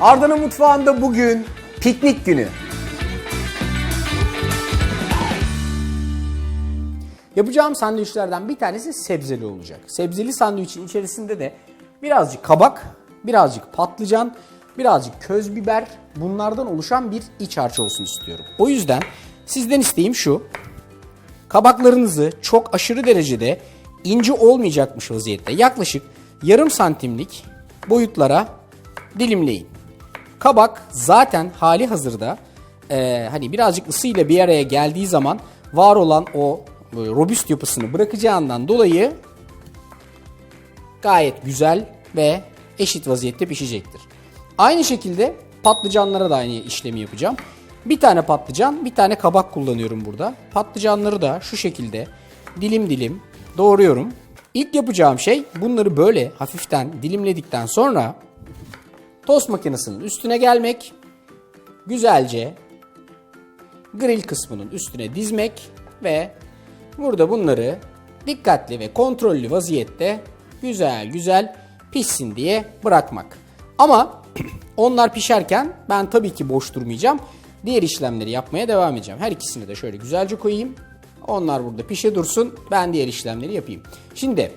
Arda'nın mutfağında bugün piknik günü. Yapacağım sandviçlerden bir tanesi sebzeli olacak. Sebzeli sandviçin içerisinde de birazcık kabak, birazcık patlıcan, birazcık köz biber bunlardan oluşan bir iç harç olsun istiyorum. O yüzden sizden isteğim şu. Kabaklarınızı çok aşırı derecede ince olmayacakmış vaziyette yaklaşık yarım santimlik boyutlara dilimleyin. Kabak zaten hali hazırda e, hani birazcık ısıyla bir araya geldiği zaman var olan o e, robust yapısını bırakacağından dolayı gayet güzel ve eşit vaziyette pişecektir. Aynı şekilde patlıcanlara da aynı işlemi yapacağım. Bir tane patlıcan, bir tane kabak kullanıyorum burada. Patlıcanları da şu şekilde dilim dilim doğruyorum. İlk yapacağım şey bunları böyle hafiften dilimledikten sonra tost makinesinin üstüne gelmek, güzelce grill kısmının üstüne dizmek ve burada bunları dikkatli ve kontrollü vaziyette güzel güzel pişsin diye bırakmak. Ama onlar pişerken ben tabii ki boş durmayacağım. Diğer işlemleri yapmaya devam edeceğim. Her ikisini de şöyle güzelce koyayım. Onlar burada pişe dursun. Ben diğer işlemleri yapayım. Şimdi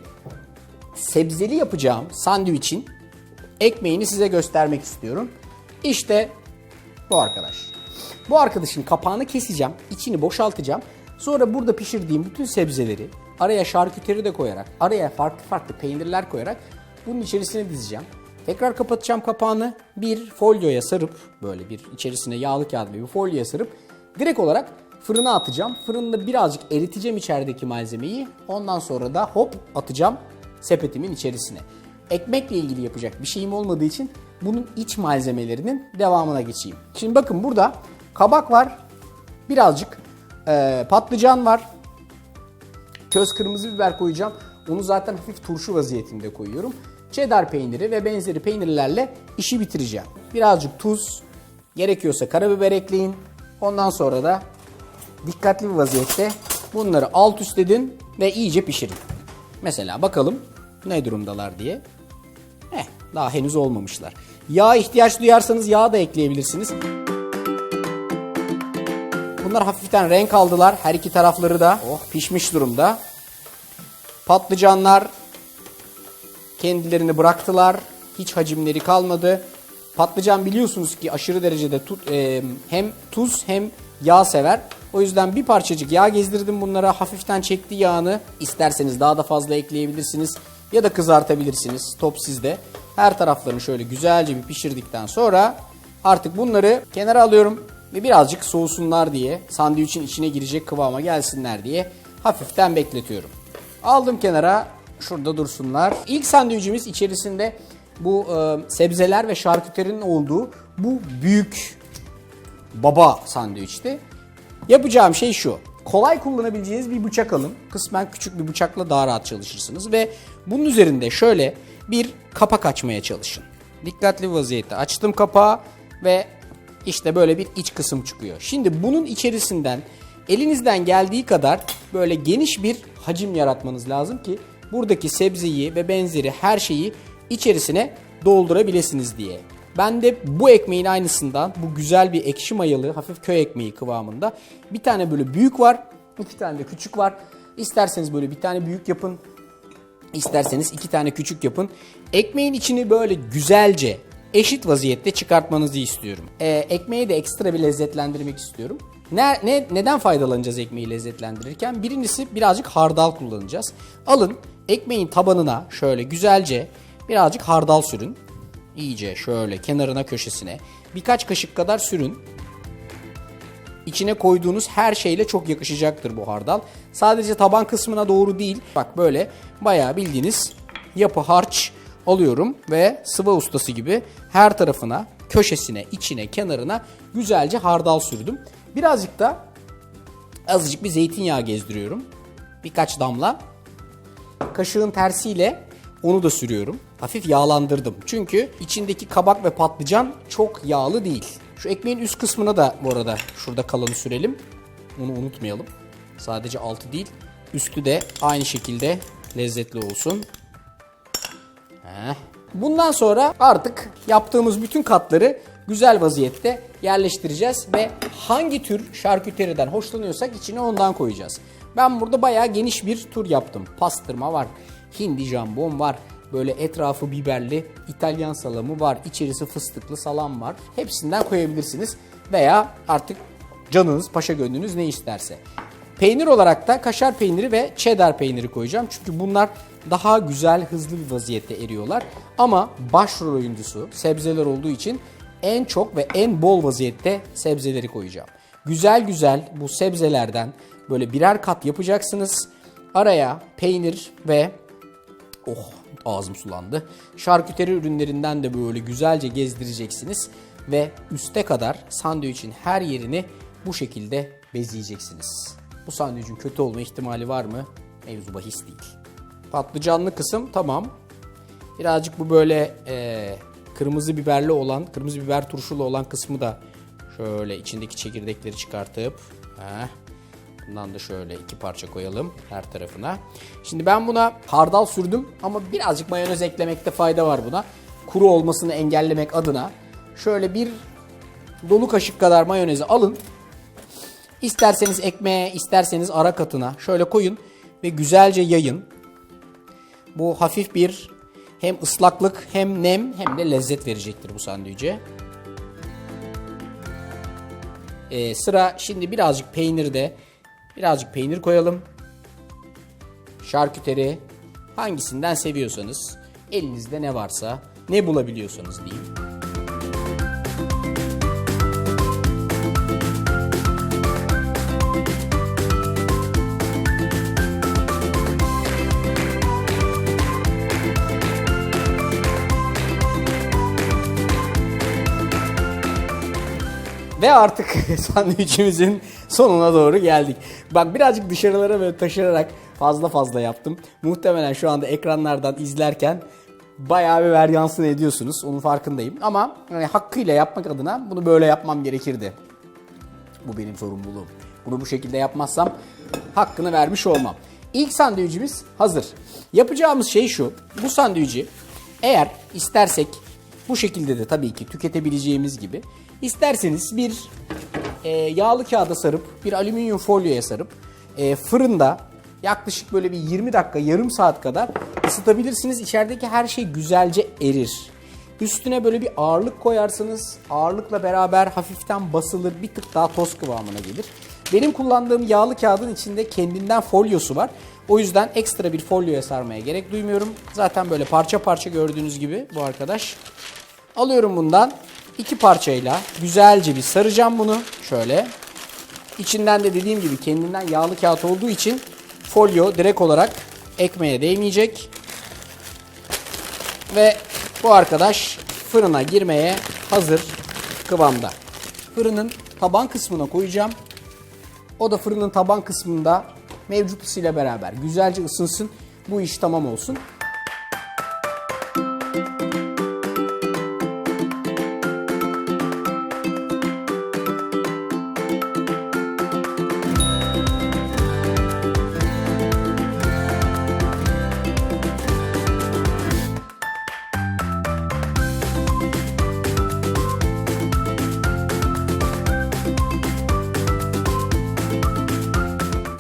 sebzeli yapacağım sandviçin ekmeğini size göstermek istiyorum. İşte bu arkadaş. Bu arkadaşın kapağını keseceğim, içini boşaltacağım. Sonra burada pişirdiğim bütün sebzeleri araya şarküteri de koyarak, araya farklı farklı peynirler koyarak bunun içerisine dizeceğim. Tekrar kapatacağım kapağını bir folyoya sarıp böyle bir içerisine yağlı kağıt bir folyoya sarıp direkt olarak fırına atacağım. Fırında birazcık eriteceğim içerideki malzemeyi. Ondan sonra da hop atacağım sepetimin içerisine. Ekmekle ilgili yapacak bir şeyim olmadığı için bunun iç malzemelerinin devamına geçeyim. Şimdi bakın burada kabak var, birazcık eee, patlıcan var, köz kırmızı biber koyacağım. Onu zaten hafif turşu vaziyetinde koyuyorum. Cheddar peyniri ve benzeri peynirlerle işi bitireceğim. Birazcık tuz, gerekiyorsa karabiber ekleyin. Ondan sonra da dikkatli bir vaziyette bunları alt üst edin ve iyice pişirin. Mesela bakalım ne durumdalar diye. Daha henüz olmamışlar. Yağ ihtiyaç duyarsanız yağ da ekleyebilirsiniz. Bunlar hafiften renk aldılar. Her iki tarafları da oh, pişmiş durumda. Patlıcanlar kendilerini bıraktılar. Hiç hacimleri kalmadı. Patlıcan biliyorsunuz ki aşırı derecede tu- e, hem tuz hem yağ sever. O yüzden bir parçacık yağ gezdirdim bunlara. Hafiften çekti yağını. İsterseniz daha da fazla ekleyebilirsiniz. Ya da kızartabilirsiniz. Top sizde. Her taraflarını şöyle güzelce bir pişirdikten sonra artık bunları kenara alıyorum. Ve birazcık soğusunlar diye sandviçin içine girecek kıvama gelsinler diye hafiften bekletiyorum. Aldım kenara şurada dursunlar. İlk sandviçimiz içerisinde bu e, sebzeler ve şarküterinin olduğu bu büyük baba sandviçti. Yapacağım şey şu. Kolay kullanabileceğiniz bir bıçak alın. Kısmen küçük bir bıçakla daha rahat çalışırsınız ve bunun üzerinde şöyle bir kapak açmaya çalışın. Dikkatli vaziyette açtım kapağı ve işte böyle bir iç kısım çıkıyor. Şimdi bunun içerisinden elinizden geldiği kadar böyle geniş bir hacim yaratmanız lazım ki buradaki sebzeyi ve benzeri her şeyi içerisine doldurabilirsiniz diye. Ben de bu ekmeğin aynısından bu güzel bir ekşi mayalı hafif köy ekmeği kıvamında bir tane böyle büyük var, iki tane de küçük var. İsterseniz böyle bir tane büyük yapın, İsterseniz iki tane küçük yapın. Ekmeğin içini böyle güzelce eşit vaziyette çıkartmanızı istiyorum. Ee, ekmeği de ekstra bir lezzetlendirmek istiyorum. Ne, ne, neden faydalanacağız ekmeği lezzetlendirirken? Birincisi birazcık hardal kullanacağız. Alın ekmeğin tabanına şöyle güzelce birazcık hardal sürün. İyice şöyle kenarına köşesine birkaç kaşık kadar sürün. İçine koyduğunuz her şeyle çok yakışacaktır bu hardal. Sadece taban kısmına doğru değil. Bak böyle bayağı bildiğiniz yapı harç alıyorum ve sıva ustası gibi her tarafına, köşesine, içine, kenarına güzelce hardal sürdüm. Birazcık da azıcık bir zeytinyağı gezdiriyorum. Birkaç damla. Kaşığın tersiyle onu da sürüyorum. Hafif yağlandırdım. Çünkü içindeki kabak ve patlıcan çok yağlı değil. Şu ekmeğin üst kısmına da bu arada şurada kalanı sürelim. Onu unutmayalım. Sadece altı değil, üstü de aynı şekilde lezzetli olsun. Heh. Bundan sonra artık yaptığımız bütün katları güzel vaziyette yerleştireceğiz ve hangi tür şarküteriden hoşlanıyorsak içine ondan koyacağız. Ben burada bayağı geniş bir tur yaptım. Pastırma var, hindi jambon var, böyle etrafı biberli İtalyan salamı var, içerisi fıstıklı salam var. Hepsinden koyabilirsiniz veya artık canınız, paşa gönlünüz ne isterse. Peynir olarak da kaşar peyniri ve cheddar peyniri koyacağım. Çünkü bunlar daha güzel, hızlı bir vaziyette eriyorlar. Ama başrol oyuncusu sebzeler olduğu için en çok ve en bol vaziyette sebzeleri koyacağım. Güzel güzel bu sebzelerden böyle birer kat yapacaksınız. Araya peynir ve Oh ağzım sulandı. Şarküteri ürünlerinden de böyle güzelce gezdireceksiniz. Ve üste kadar sandviçin her yerini bu şekilde bezeyeceksiniz. Bu sandviçin kötü olma ihtimali var mı? Mevzu bahis değil. Patlıcanlı kısım tamam. Birazcık bu böyle eee, kırmızı biberli olan, kırmızı biber turşulu olan kısmı da şöyle içindeki çekirdekleri çıkartıp heh, Bundan da şöyle iki parça koyalım her tarafına. Şimdi ben buna hardal sürdüm ama birazcık mayonez eklemekte fayda var buna. Kuru olmasını engellemek adına şöyle bir dolu kaşık kadar mayonezi alın. İsterseniz ekmeğe, isterseniz ara katına şöyle koyun ve güzelce yayın. Bu hafif bir hem ıslaklık hem nem hem de lezzet verecektir bu sandviçe. Ee, sıra şimdi birazcık peynirde birazcık peynir koyalım. Şarküteri hangisinden seviyorsanız elinizde ne varsa ne bulabiliyorsanız diyeyim. Ve artık sandviçimizin sonuna doğru geldik. Bak birazcık dışarılara böyle taşırarak fazla fazla yaptım. Muhtemelen şu anda ekranlardan izlerken bayağı bir veryansın ediyorsunuz. Onun farkındayım. Ama hani hakkıyla yapmak adına bunu böyle yapmam gerekirdi. Bu benim sorumluluğum. Bunu bu şekilde yapmazsam hakkını vermiş olmam. İlk sandviçimiz hazır. Yapacağımız şey şu. Bu sandviçi eğer istersek bu şekilde de tabii ki tüketebileceğimiz gibi isterseniz bir e, yağlı kağıda sarıp bir alüminyum folyoya sarıp e, fırında yaklaşık böyle bir 20 dakika yarım saat kadar ısıtabilirsiniz. İçerideki her şey güzelce erir. Üstüne böyle bir ağırlık koyarsınız. Ağırlıkla beraber hafiften basılır bir tık daha toz kıvamına gelir. Benim kullandığım yağlı kağıdın içinde kendinden folyosu var. O yüzden ekstra bir folyoya sarmaya gerek duymuyorum. Zaten böyle parça parça gördüğünüz gibi bu arkadaş. Alıyorum bundan iki parçayla güzelce bir saracağım bunu. Şöyle. İçinden de dediğim gibi kendinden yağlı kağıt olduğu için folyo direkt olarak ekmeğe değmeyecek. Ve bu arkadaş fırına girmeye hazır kıvamda. Fırının taban kısmına koyacağım. O da fırının taban kısmında mevcut ısıyla beraber güzelce ısınsın. Bu iş tamam olsun.